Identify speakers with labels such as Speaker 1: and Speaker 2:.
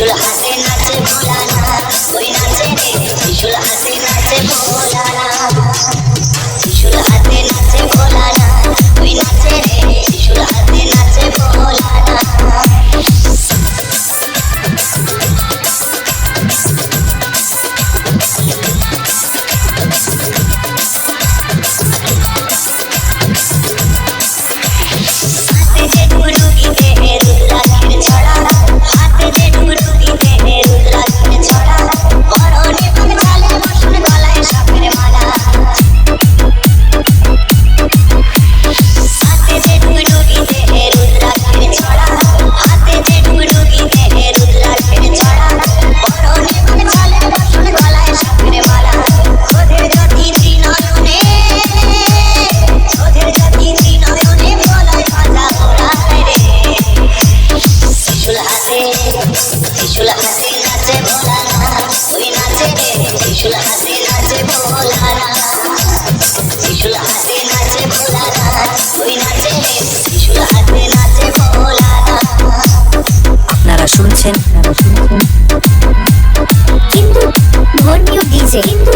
Speaker 1: Yo las ওই নাচে রে ত্রিশুল হাতে নাচে ভোলানাথ ত্রিশুল হাতে
Speaker 2: আপনারা শুনছেন
Speaker 3: কিন্তু ধর্মীয় ডিজে কিন্তু